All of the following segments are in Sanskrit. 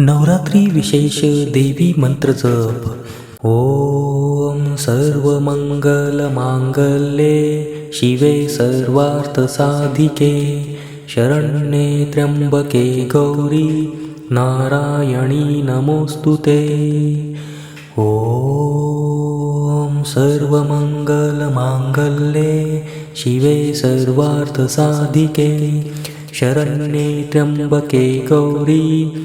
नवरात्री विशेष देवी मंत्र जप. ओम सर्वमंगलमांगल्ये शिवे सर्वार्थसाधिके. शरण्ये त्र्यंबके गौरी नारायणी नमोस्तुते ॐ सर्वमङ्गलमाङ्गल्ये शिवे सर्वार्थसाधिके. शरण्ये त्र्यम्बके गौरी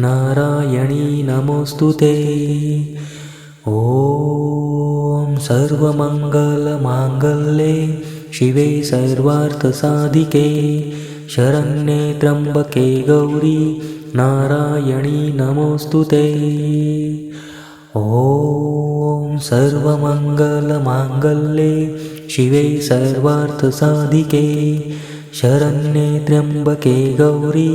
नारायणी नमोऽस्तु ते। ॐ सर्वमङ्गलमाङ्गल्ये शिवे सर्वार्थसाधिके शरण्ये त्र्यम्बके गौरी नारायणी नमोऽस्तु ते। ॐ सर्वमङ्गलमाङ्गल्ये शिवे सर्वार्थसाधिके शरण्ये त्र्यम्बके गौरी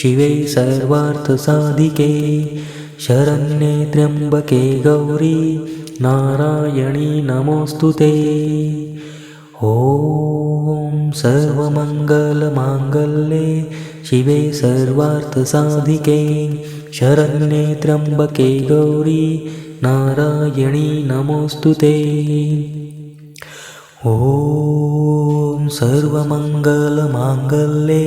शिवे सर्वार्थसाधिके शरण्ये त्र्यंबके गौरी नारायणी नमोऽस्तु ते। ॐ सर्वमङ्गलमाङ्गल्ये शिवे सर्वार्थसाधिके शरण्ये त्र्यम्बके गौरी नारायणी नमोऽस्तु ते। ॐ सर्वमङ्गलमाङ्गल्ये